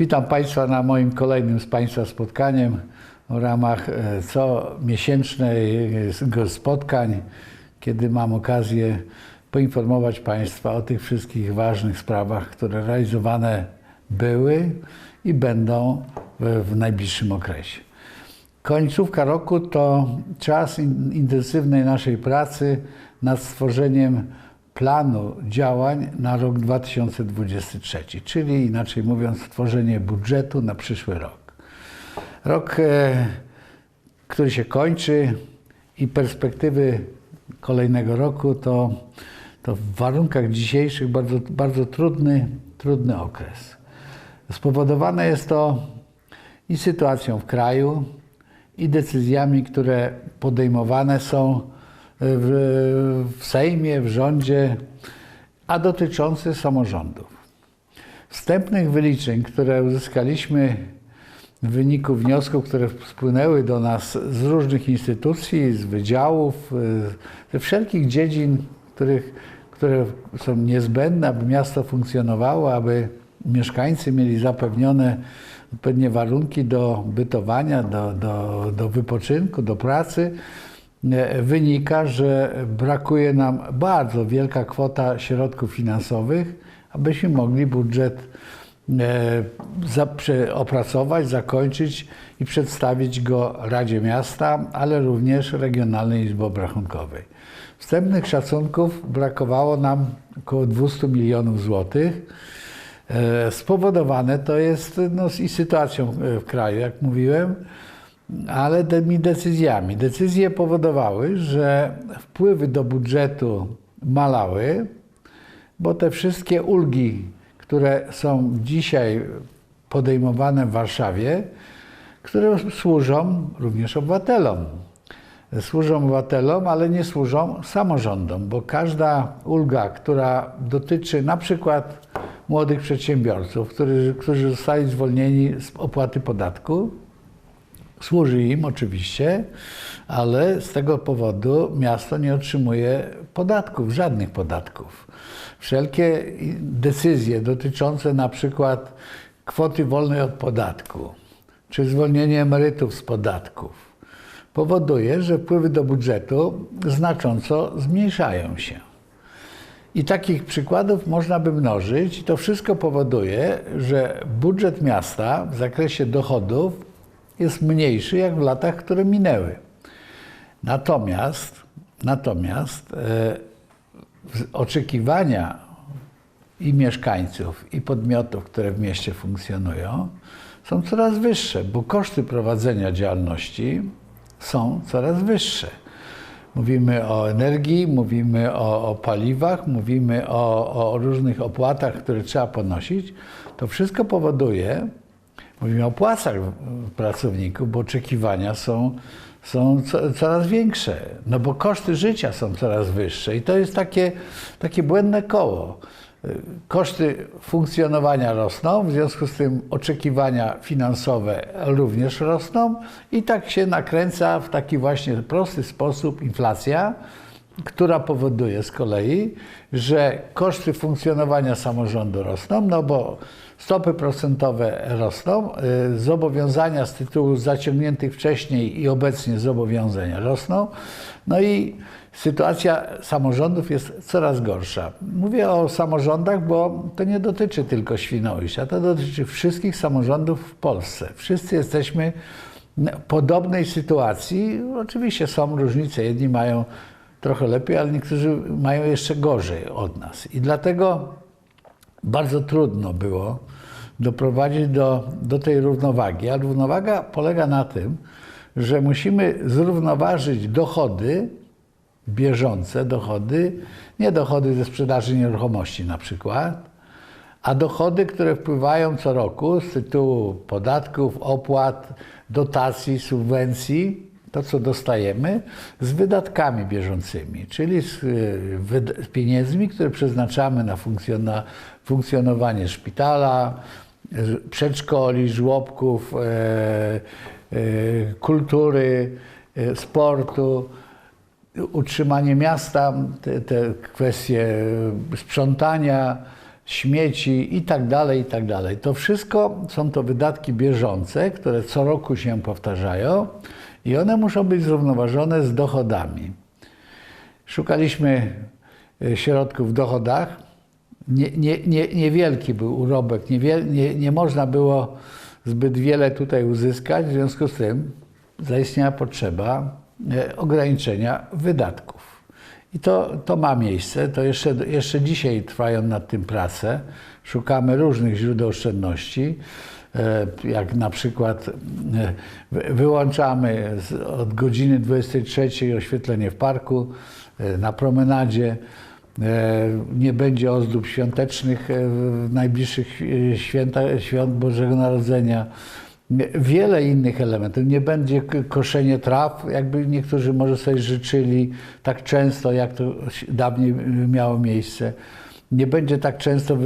Witam Państwa na moim kolejnym z Państwa spotkaniem w ramach e, co miesięcznego spotkań, kiedy mam okazję poinformować Państwa o tych wszystkich ważnych sprawach, które realizowane były i będą w, najbliższym okresie. Końcówka roku to czas in- intensywnej naszej pracy nad stworzeniem planu działań na rok 2023, czyli inaczej mówiąc, stworzenie budżetu na przyszły rok. Rok, e, który się kończy i perspektywy kolejnego roku to, to w warunkach dzisiejszych bardzo, bardzo trudny, trudny okres. Spowodowane jest to i sytuacją w kraju, i decyzjami, które podejmowane są w, w Sejmie, w rządzie, a dotyczące samorządów. Wstępnych wyliczeń, które uzyskaliśmy w wyniku wniosków, które spłynęły do nas z różnych instytucji, z wydziałów, ze wszelkich dziedzin, których, które są niezbędne, aby miasto funkcjonowało, aby mieszkańcy mieli zapewnione odpowiednie warunki do bytowania, do, do, do wypoczynku, do pracy, wynika, że brakuje nam bardzo wielka kwota środków finansowych, abyśmy mogli budżet e, opracować, zakończyć i przedstawić go Radzie Miasta, ale również Regionalnej Izbie Obrachunkowej. Wstępnych szacunków brakowało nam około 200 milionów złotych. E, Spowodowane to jest no, i sytuacją w kraju, jak mówiłem, ale tymi decyzjami. Decyzje powodowały, że wpływy do budżetu malały, bo te wszystkie ulgi, które są dzisiaj podejmowane w Warszawie, które służą również obywatelom. Służą obywatelom, ale nie służą samorządom, bo każda ulga, która dotyczy na przykład młodych przedsiębiorców, którzy, którzy zostali zwolnieni z opłaty podatku, służy im oczywiście, ale z tego powodu miasto nie otrzymuje podatków, żadnych podatków. Wszelkie decyzje dotyczące na przykład kwoty wolnej od podatku, czy zwolnienie emerytów z podatków, powoduje, że wpływy do budżetu znacząco zmniejszają się. I takich przykładów można by mnożyć. I to wszystko powoduje, że budżet miasta w zakresie dochodów jest mniejszy jak w latach, które minęły. Natomiast, natomiast e, oczekiwania i mieszkańców, i podmiotów, które w mieście funkcjonują, są coraz wyższe, bo koszty prowadzenia działalności są coraz wyższe. Mówimy o energii, mówimy o, o paliwach, mówimy o, o, różnych opłatach, które trzeba ponosić. To wszystko powoduje, mówimy o płacach pracowników, bo oczekiwania są, są co, coraz większe, no bo koszty życia są coraz wyższe i to jest takie, takie błędne koło. Koszty funkcjonowania rosną, w związku z tym oczekiwania finansowe również rosną i tak się nakręca w taki właśnie prosty sposób inflacja, która powoduje z kolei, że koszty funkcjonowania samorządu rosną, no bo stopy procentowe rosną, zobowiązania z tytułu zaciągniętych wcześniej i obecnie zobowiązania rosną, no i sytuacja samorządów jest coraz gorsza. Mówię o samorządach, bo to nie dotyczy tylko Świnoujścia, to dotyczy wszystkich samorządów w Polsce. Wszyscy jesteśmy w podobnej sytuacji. Oczywiście są różnice, jedni mają trochę lepiej, ale niektórzy mają jeszcze gorzej od nas. I dlatego bardzo trudno było doprowadzić do, do tej równowagi. A równowaga polega na tym, że musimy zrównoważyć dochody bieżące, dochody, nie dochody ze sprzedaży nieruchomości na przykład, a dochody, które wpływają co roku z tytułu podatków, opłat, dotacji, subwencji, to co dostajemy, z wydatkami bieżącymi, czyli z, z pieniędzmi, które przeznaczamy na funkcjonowanie szpitala, przedszkoli, żłobków, e, e, kultury, e, sportu, utrzymanie miasta, te, te kwestie sprzątania, śmieci i tak dalej, i tak dalej. To wszystko są to wydatki bieżące, które co roku się powtarzają i one muszą być zrównoważone z dochodami. Szukaliśmy e, środków w dochodach. Nie, nie, nie, niewielki był urobek, niewiel, nie, nie można było zbyt wiele tutaj uzyskać, w związku z tym zaistniała potrzeba e, ograniczenia wydatków. I to, to ma miejsce, to jeszcze, jeszcze dzisiaj trwają nad tym prace. Szukamy różnych źródeł oszczędności, jak na przykład e, wy- wyłączamy od godziny 23 oświetlenie w parku, e, na promenadzie. E, Nie będzie ozdób świątecznych e, w najbliższych e, święta, świąt Bożego Narodzenia. Wiele innych elementów. Nie będzie koszenie traw, jakby niektórzy może sobie życzyli tak często, jak to dawniej miało miejsce. Nie będzie tak często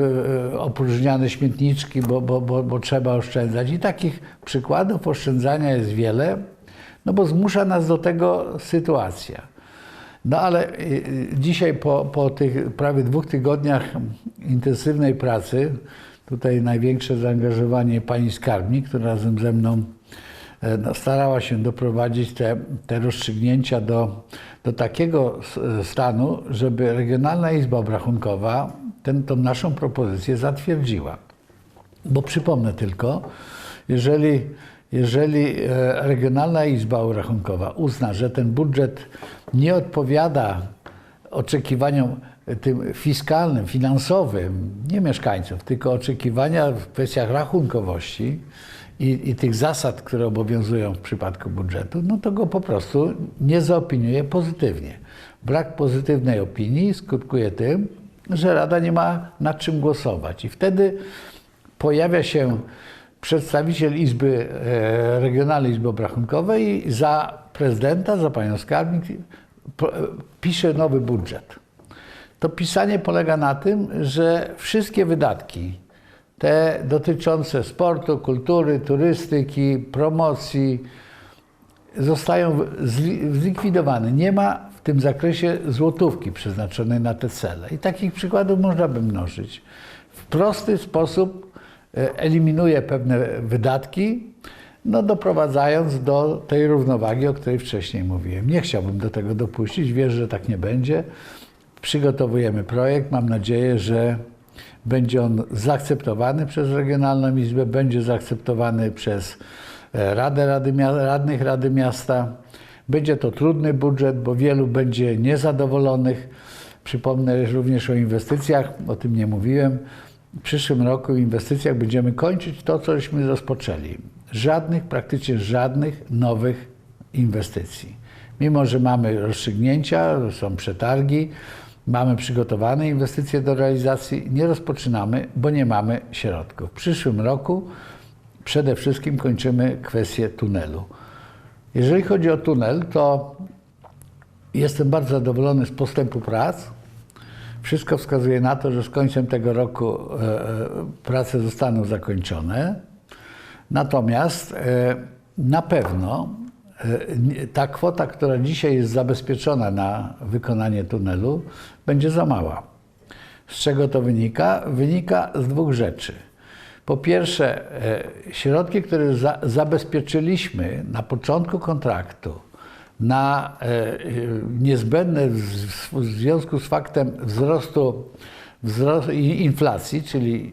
y, opróżniane śmietniczki, bo, bo, bo, bo trzeba oszczędzać. I takich przykładów oszczędzania jest wiele, no bo zmusza nas do tego sytuacja. No ale y, y, dzisiaj po, po tych prawie dwóch tygodniach intensywnej pracy, tutaj największe zaangażowanie pani skarbnik, która razem ze mną e, no, starała się doprowadzić te, te rozstrzygnięcia do, do takiego s- stanu, żeby Regionalna Izba Obrachunkowa ten, tą naszą propozycję zatwierdziła. Bo przypomnę tylko, jeżeli, jeżeli e, Regionalna Izba Rachunkowa uzna, że ten budżet nie odpowiada oczekiwaniom e, tym fiskalnym, finansowym, nie mieszkańców, tylko oczekiwania w kwestiach rachunkowości i, i tych zasad, które obowiązują w przypadku budżetu, no to go po prostu nie zaopiniuje pozytywnie. Brak pozytywnej opinii skutkuje tym, że Rada nie ma nad czym głosować. I wtedy pojawia się przedstawiciel Izby e, Regionalnej Izby Obrachunkowej za prezydenta, za panią skarbnik e, pisze nowy budżet. To pisanie polega na tym, że wszystkie wydatki, te dotyczące sportu, kultury, turystyki, promocji, zostają zli- zlikwidowane. Nie ma w tym zakresie złotówki przeznaczonej na te cele. I takich przykładów można by mnożyć. W prosty sposób e, eliminuje pewne wydatki, no doprowadzając do tej równowagi, o której wcześniej mówiłem. Nie chciałbym do tego dopuścić, wierzę, że tak nie będzie. Przygotowujemy projekt, mam nadzieję, że będzie on zaakceptowany przez Regionalną Izbę, będzie zaakceptowany przez e, Radę Rady, Radnych Rady Miasta. Będzie to trudny budżet, bo wielu będzie niezadowolonych. Przypomnę również o inwestycjach, o tym nie mówiłem. W przyszłym roku w inwestycjach będziemy kończyć to, cośmy rozpoczęli. Żadnych, praktycznie żadnych nowych inwestycji. Mimo, że mamy rozstrzygnięcia, są przetargi, mamy przygotowane inwestycje do realizacji, nie rozpoczynamy, bo nie mamy środków. W przyszłym roku przede wszystkim kończymy kwestię tunelu. Jeżeli chodzi o tunel, to jestem bardzo zadowolony z postępu prac. Wszystko wskazuje na to, że z końcem tego roku e, e, prace zostaną zakończone. Natomiast e, na pewno ta kwota, która dzisiaj jest zabezpieczona na wykonanie tunelu, będzie za mała. Z czego to wynika? Wynika z dwóch rzeczy. Po pierwsze, e, środki, które za, zabezpieczyliśmy na początku kontraktu na e, e, niezbędne w, związku z faktem wzrostu, wzrostu inflacji, czyli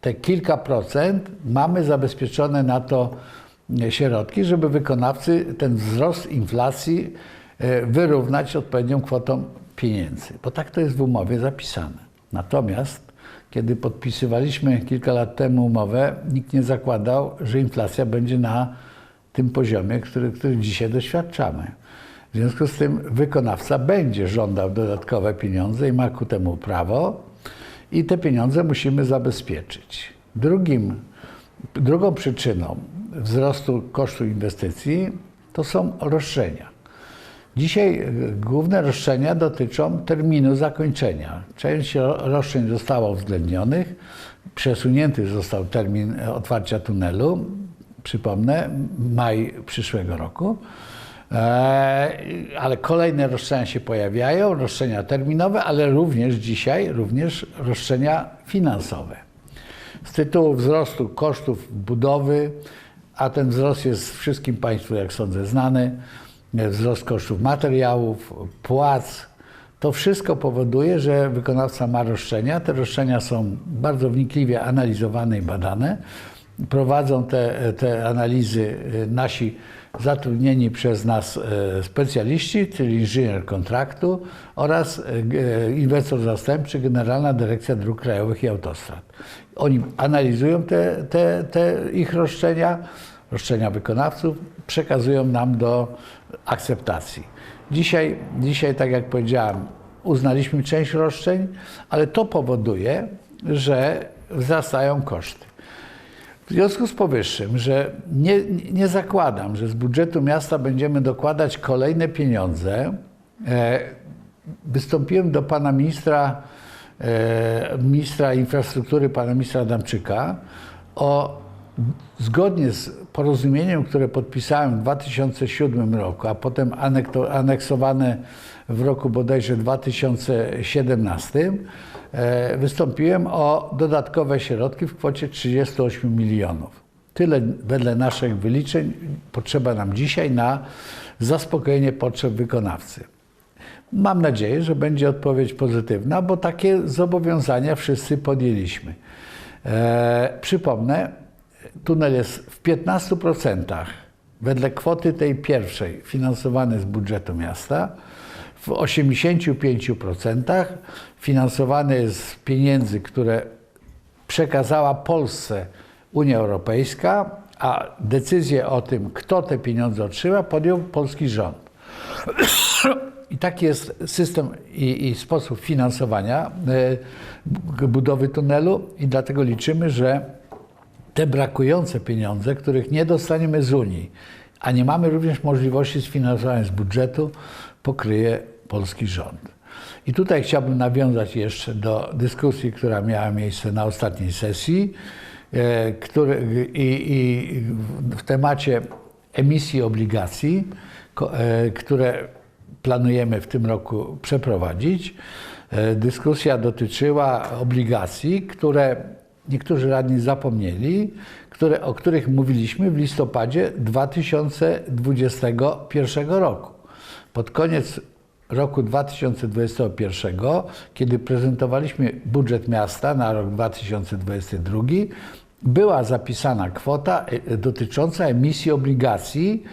te kilka procent, mamy zabezpieczone na to e, środki, żeby wykonawcy ten wzrost inflacji e, wyrównać odpowiednią kwotą pieniędzy, bo tak to jest w umowie zapisane. Natomiast kiedy podpisywaliśmy kilka lat temu umowę, nikt nie zakładał, że inflacja będzie na tym poziomie, który, który dzisiaj doświadczamy. W związku z tym wykonawca będzie żądał dodatkowe pieniądze i ma ku temu prawo i te pieniądze musimy zabezpieczyć. Drugim, drugą przyczyną wzrostu kosztu inwestycji to są roszczenia. Dzisiaj e, główne roszczenia dotyczą terminu zakończenia. Część ro- roszczeń została uwzględnionych, przesunięty został termin e, otwarcia tunelu, przypomnę, maj przyszłego roku. E, ale kolejne roszczenia się pojawiają, roszczenia terminowe, ale również dzisiaj również roszczenia finansowe. Z tytułu wzrostu kosztów budowy, a ten wzrost jest wszystkim Państwu, jak sądzę, znany, wzrost kosztów materiałów, płac, to wszystko powoduje, że wykonawca ma roszczenia. Te roszczenia są bardzo wnikliwie analizowane i badane. Prowadzą te, te analizy y, nasi zatrudnieni przez nas y, specjaliści, czyli inżynier kontraktu oraz y, inwestor zastępczy, Generalna Dyrekcja Dróg Krajowych i Autostrad. Oni analizują te, te, te ich roszczenia, roszczenia wykonawców, przekazują nam do akceptacji. Dzisiaj, dzisiaj, tak jak powiedziałem, uznaliśmy część roszczeń, ale to powoduje, że wzrastają koszty. W związku z powyższym, że nie, nie zakładam, że z budżetu miasta będziemy dokładać kolejne pieniądze, e, wystąpiłem do pana ministra, ministra infrastruktury, pana ministra Adamczyka, o zgodnie z porozumieniem, które podpisałem w 2007 roku, a potem aneksowane w roku bodajże 2017, e, wystąpiłem o dodatkowe środki w kwocie 38 milionów. Tyle wedle naszych wyliczeń potrzeba nam dzisiaj na zaspokojenie potrzeb wykonawcy. Mam nadzieję, że będzie odpowiedź pozytywna, bo takie zobowiązania wszyscy podjęliśmy. E, przypomnę, tunel jest w 15% wedle kwoty tej pierwszej finansowany z budżetu miasta, w 85% finansowany z pieniędzy, które przekazała Polsce Unia Europejska, a decyzję o tym, kto te pieniądze otrzyma, podjął polski rząd. I taki jest system i, i sposób finansowania y, budowy tunelu i dlatego liczymy, że te brakujące pieniądze, których nie dostaniemy z Unii, a nie mamy również możliwości sfinansowania z budżetu, pokryje polski rząd. I tutaj chciałbym nawiązać jeszcze do dyskusji, która miała miejsce na ostatniej sesji e, który, i, i w temacie emisji obligacji, e, które planujemy w tym roku przeprowadzić. E, Dyskusja dotyczyła obligacji, które niektórzy radni zapomnieli, które, o których mówiliśmy w listopadzie 2021 roku. Pod koniec roku 2021, kiedy prezentowaliśmy budżet miasta na rok 2022, była zapisana kwota e, dotycząca emisji obligacji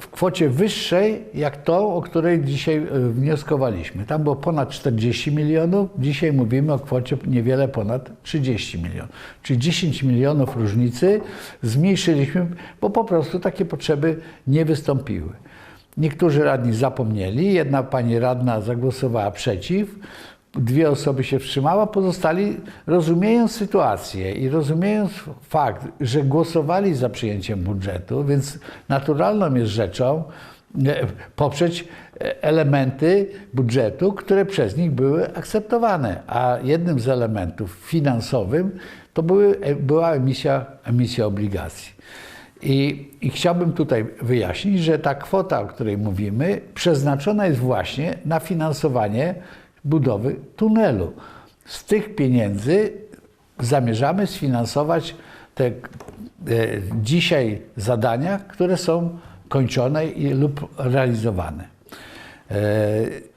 w kwocie wyższej jak tą, o której dzisiaj e, wnioskowaliśmy. Tam było ponad 40 milionów, dzisiaj mówimy o kwocie niewiele ponad 30 milionów. Czyli 10 milionów różnicy zmniejszyliśmy, bo po prostu takie potrzeby nie wystąpiły. Niektórzy radni zapomnieli, jedna pani radna zagłosowała przeciw, dwie osoby się wstrzymała, pozostali rozumiejąc sytuację i rozumiejąc fakt, że głosowali za przyjęciem budżetu, więc naturalną jest rzeczą e, poprzeć e, elementy budżetu, które przez nich były akceptowane. A jednym z elementów finansowym to były, e, była emisja, emisja obligacji. I, I chciałbym tutaj wyjaśnić, że ta kwota, o której mówimy, przeznaczona jest właśnie na finansowanie budowy tunelu. Z tych pieniędzy zamierzamy sfinansować te e, dzisiaj zadania, które są kończone i, lub realizowane. E,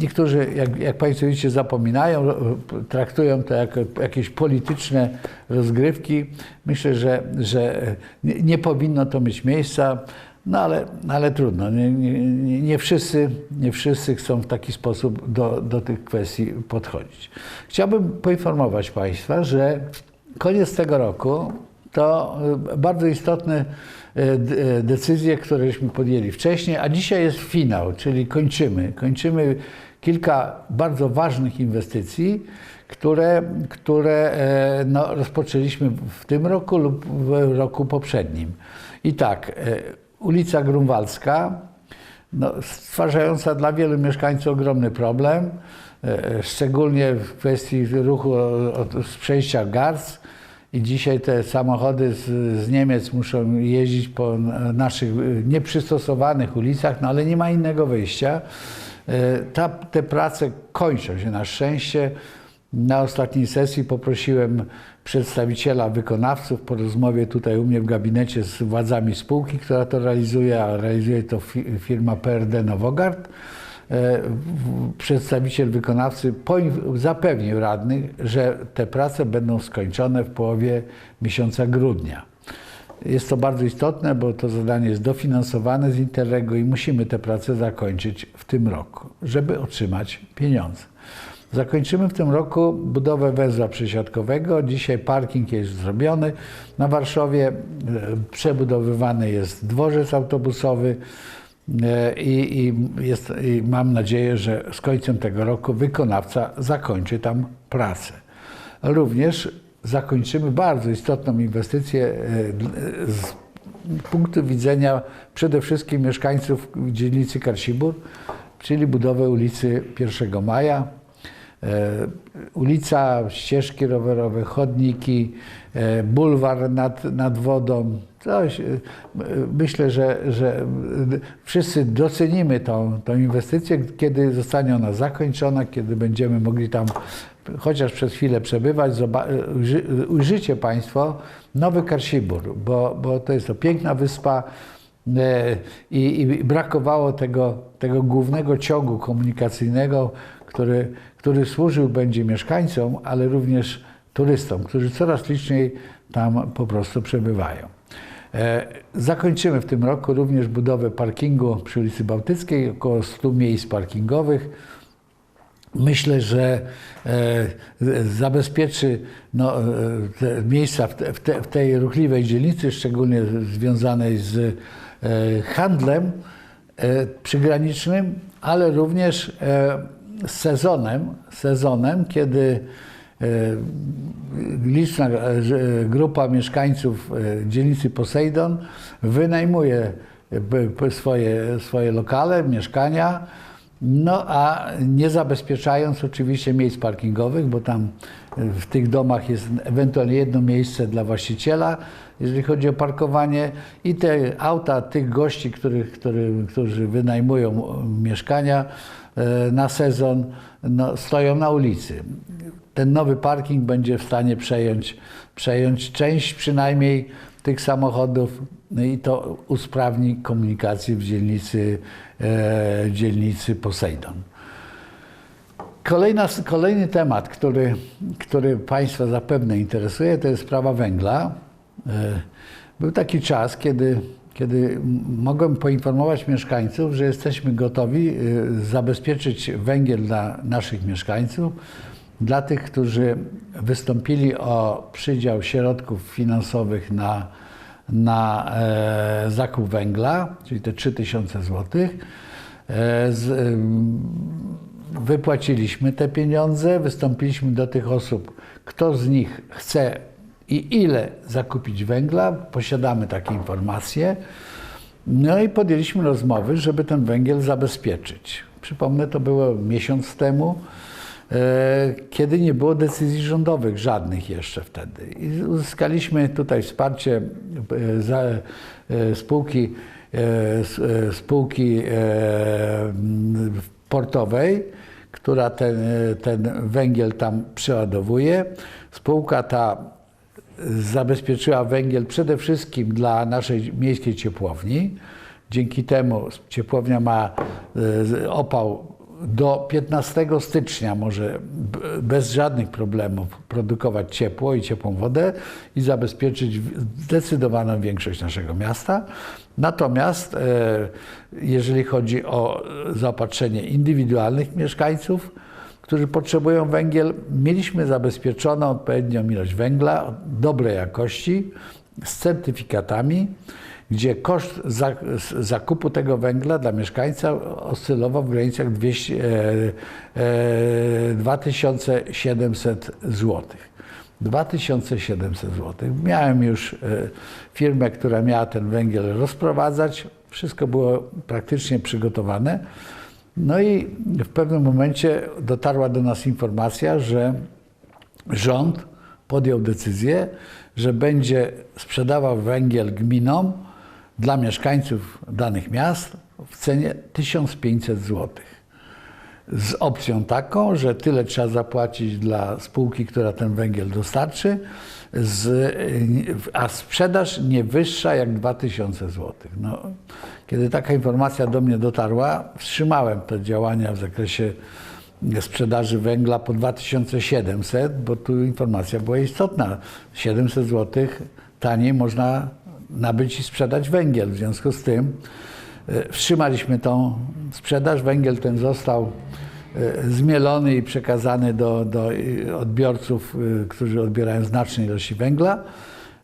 Niektórzy, jak, jak Państwo widzicie, zapominają, ro- traktują to jako jakieś polityczne rozgrywki. Myślę, że, że nie, nie powinno to mieć miejsca, no ale, ale trudno. Nie, nie, nie- wszyscy, nie wszyscy chcą w taki sposób do, do tych kwestii podchodzić. Chciałbym poinformować Państwa, że koniec tego roku to y, bardzo istotne y, y, decyzje, któreśmy podjęli wcześniej, a dzisiaj jest finał, czyli kończymy. Kończymy kilka bardzo ważnych inwestycji, które, które e, no, rozpoczęliśmy w tym roku lub w roku poprzednim. I tak, e, ulica Grunwaldzka, no, stwarzająca dla wielu mieszkańców ogromny problem, e, szczególnie w kwestii ruchu z przejścia Garz I dzisiaj te samochody z, z Niemiec muszą jeździć po naszych nieprzystosowanych ulicach, no ale nie ma innego wyjścia. E, ta, te prace kończą się na szczęście. Na ostatniej sesji poprosiłem przedstawiciela wykonawców po rozmowie tutaj u mnie w gabinecie z władzami spółki, która to realizuje, a realizuje to firma PRD Nowogard. E, przedstawiciel wykonawcy zapewnił radnych, że te prace będą skończone w połowie miesiąca grudnia. Jest to bardzo istotne, bo to zadanie jest dofinansowane z Interregu i musimy te prace zakończyć w tym roku, żeby otrzymać pieniądze. Zakończymy w tym roku budowę węzła przesiadkowego. Dzisiaj parking jest zrobiony. Na Warszawie e, przebudowywany jest dworzec autobusowy e, i, i, jest, i mam nadzieję, że z końcem tego roku wykonawca zakończy tam pracę. Również zakończymy bardzo istotną inwestycję e, z punktu widzenia przede wszystkim mieszkańców dzielnicy Karsibur, czyli budowę ulicy 1 Maja. E, ulica, ścieżki rowerowe, chodniki, e, bulwar nad, nad wodą. Coś, myślę, że, że wszyscy docenimy tą, tą inwestycję, kiedy zostanie ona zakończona, kiedy będziemy mogli tam chociaż przez chwilę przebywać, ujrzycie Państwo nowy Karsibur, bo, bo to jest to piękna wyspa e, i, i brakowało tego, tego głównego ciągu komunikacyjnego, który, który służył będzie mieszkańcom, ale również turystom, którzy coraz liczniej tam po prostu przebywają. E, zakończymy w tym roku również budowę parkingu przy ulicy Bałtyckiej, około 100 miejsc parkingowych myślę, że e, zabezpieczy no, e, miejsca w, te, w, te, w, tej ruchliwej dzielnicy, szczególnie związanej z handlem przygranicznym, ale również sezonem, sezonem kiedy liczna grupa mieszkańców dzielnicy Poseidon wynajmuje swoje, swoje lokale, mieszkania, no a nie zabezpieczając oczywiście miejsc parkingowych, bo tam w tych domach jest ewentualnie jedno miejsce dla właściciela, jeżeli chodzi o parkowanie i te auta tych gości, których, który, którzy wynajmują mieszkania e, na sezon, no, stoją na ulicy. Ten nowy parking będzie w stanie przejąć, przejąć część przynajmniej tych samochodów no i to usprawni komunikację w dzielnicy, e, dzielnicy Poseidon. Kolejna, kolejny temat, który, który Państwa zapewne interesuje, to jest sprawa węgla. E, był taki czas, kiedy, kiedy mogłem poinformować mieszkańców, że jesteśmy gotowi e, zabezpieczyć węgiel dla naszych mieszkańców, dla tych, którzy wystąpili o przydział środków finansowych na na e, zakup węgla, czyli te 3000 zł. E, z, e, wypłaciliśmy te pieniądze, wystąpiliśmy do tych osób, kto z nich chce i ile zakupić węgla. Posiadamy takie informacje. No i podjęliśmy rozmowy, żeby ten węgiel zabezpieczyć. Przypomnę, to było miesiąc temu. E, kiedy nie było decyzji rządowych, żadnych jeszcze wtedy. I uzyskaliśmy tutaj wsparcie e, e, spółki, spółki portowej, która ten, ten węgiel tam przeładowuje. Spółka ta zabezpieczyła węgiel przede wszystkim dla naszej miejskiej ciepłowni. Dzięki temu ciepłownia ma opał do 15 stycznia może bez żadnych problemów produkować ciepło i ciepłą wodę i zabezpieczyć zdecydowaną większość naszego miasta. Natomiast e, jeżeli chodzi o zaopatrzenie indywidualnych mieszkańców, którzy potrzebują węgiel, mieliśmy zabezpieczoną odpowiednią ilość węgla dobrej jakości z certyfikatami gdzie koszt zakupu tego węgla dla mieszkańca oscylował w granicach 200, 2700 zł. 2700 zł. Miałem już e, firmę, która miała ten węgiel rozprowadzać. Wszystko było praktycznie przygotowane. No i w pewnym momencie dotarła do nas informacja, że rząd podjął decyzję, że będzie sprzedawał węgiel gminom dla mieszkańców danych miast w cenie 1500 zł. Z opcją taką, że tyle trzeba zapłacić dla spółki, która ten węgiel dostarczy, z, a sprzedaż nie wyższa jak 2000 zł. No, kiedy taka informacja do mnie dotarła, wstrzymałem te działania w zakresie sprzedaży węgla po 2700, bo tu informacja była istotna. 700 zł taniej można nabyć i sprzedać węgiel. W związku z tym e, wstrzymaliśmy tą sprzedaż. Węgiel ten został zmielony i przekazany do, do odbiorców, e, którzy odbierają znaczne ilości węgla.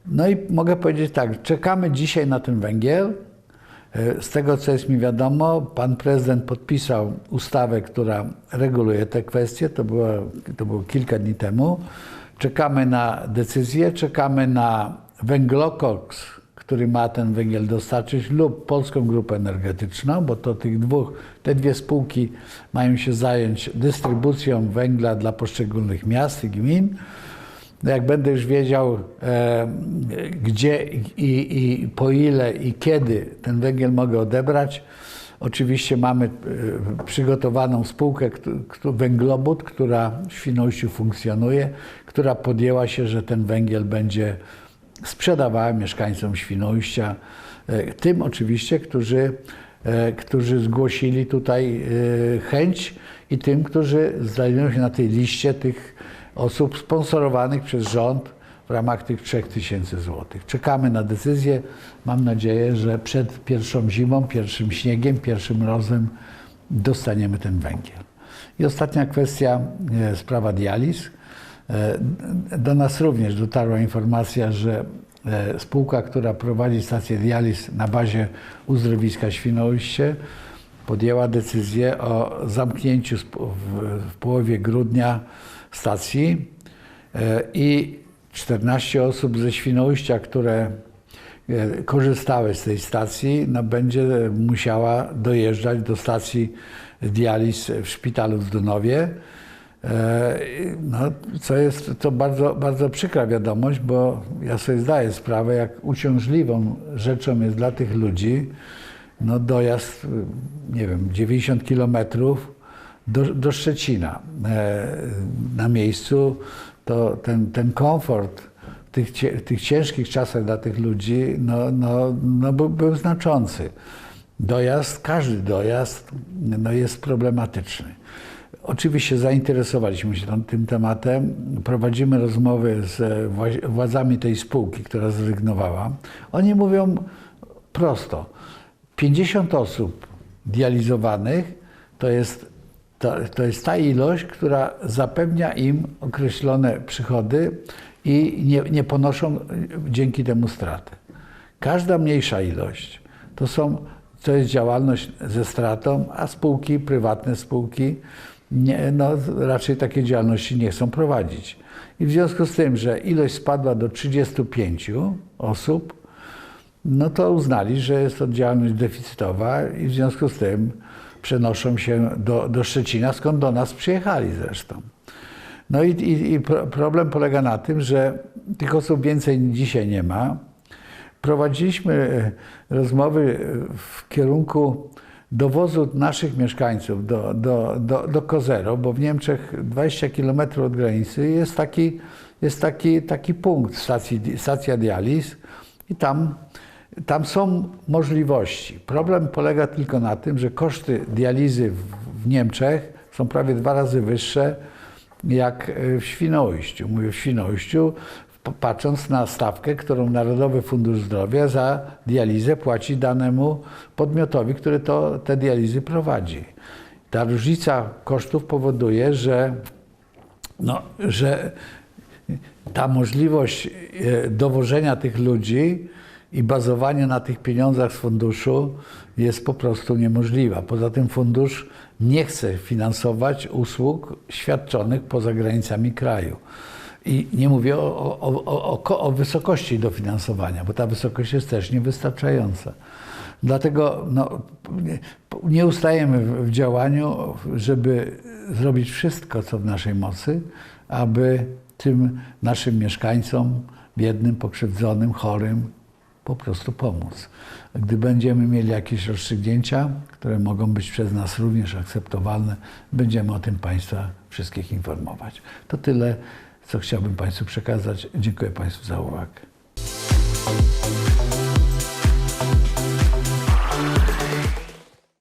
No i mogę powiedzieć tak, czekamy dzisiaj na ten węgiel. Z tego, co jest mi wiadomo, pan prezydent podpisał ustawę, która reguluje te kwestie. To było, to było kilka dni temu. Czekamy na decyzję, czekamy na węglokoks, który ma ten węgiel dostarczyć, lub Polską Grupę Energetyczną, bo to tych dwóch, te dwie spółki mają się zająć dystrybucją węgla dla poszczególnych miast i gmin. No jak będę już wiedział, e, gdzie i, i po ile i kiedy ten węgiel mogę odebrać, Oczywiście mamy e, przygotowaną spółkę Węglobud, która w Świnoujściu funkcjonuje, która podjęła się, że ten węgiel będzie sprzedawała mieszkańcom Świnoujścia, e, tym oczywiście, którzy, e, którzy zgłosili tutaj chęć i tym, którzy znajdują się na tej liście tych osób sponsorowanych przez rząd w ramach tych 3000 zł. Czekamy na decyzję. Mam nadzieję, że przed pierwszą zimą, pierwszym śniegiem, pierwszym mrozem dostaniemy ten węgiel. I ostatnia kwestia, e, sprawa dializ. E, do nas również dotarła informacja, że e, spółka, która prowadzi stację dializ na bazie uzdrowiska Świnoujście, podjęła decyzję o zamknięciu w połowie grudnia stacji i 14 osób ze Świnoujścia, które e, korzystały z tej stacji, no, będzie musiała dojeżdżać do stacji dializ w szpitalu w Dunowie. E, no, co jest to bardzo, bardzo przykra wiadomość, bo ja sobie zdaję sprawę, jak uciążliwą rzeczą jest dla tych ludzi no, dojazd, nie wiem, 90 kilometrów do, do Szczecina. E, na miejscu to ten, ten komfort w tych, tych ciężkich czasach dla tych ludzi no, no, no był, był znaczący. Dojazd, każdy dojazd no, jest problematyczny. Oczywiście zainteresowaliśmy się tym tematem. Prowadzimy rozmowy z władzami tej spółki, która zrezygnowała. Oni mówią prosto: 50 osób dializowanych to jest to, to jest ta ilość, która zapewnia im określone przychody i nie, nie ponoszą dzięki temu straty. Każda mniejsza ilość to, są, to jest działalność ze stratą, a spółki, prywatne spółki nie, no, raczej takie działalności nie chcą prowadzić. I w związku z tym, że ilość spadła do 35 osób, no to uznali, że jest to działalność deficytowa i w związku z tym przenoszą się do, do Szczecina, skąd do nas przyjechali zresztą. No i, i, i problem polega na tym, że tych osób więcej dzisiaj nie ma. Prowadziliśmy e, rozmowy w kierunku dowozu naszych mieszkańców do, do, do, do Kozero, bo w Niemczech 20 km od granicy jest taki, jest taki, taki punkt, stacji, stacja dializ i tam tam są możliwości. Problem polega tylko na tym, że koszty dializy w Niemczech są prawie dwa razy wyższe jak w Świnoujściu. Mówię w Świnoujściu, patrząc na stawkę, którą Narodowy Fundusz Zdrowia za dializę płaci danemu podmiotowi, który to, te dializy prowadzi. Ta różnica kosztów powoduje, że, no, że ta możliwość e, dowożenia tych ludzi i bazowanie na tych pieniądzach z funduszu jest po prostu niemożliwe. Poza tym fundusz nie chce finansować usług świadczonych poza granicami kraju. I nie mówię o, o, o, o, wysokości dofinansowania, bo ta wysokość jest też niewystarczająca. Dlatego no, nie ustajemy w działaniu, żeby zrobić wszystko, co w naszej mocy, aby tym naszym mieszkańcom, biednym, pokrzywdzonym, chorym, po prostu pomóc. Gdy będziemy mieli jakieś rozstrzygnięcia, które mogą być przez nas również akceptowalne, będziemy o tym Państwa wszystkich informować. To tyle, co chciałbym Państwu przekazać. Dziękuję Państwu za uwagę.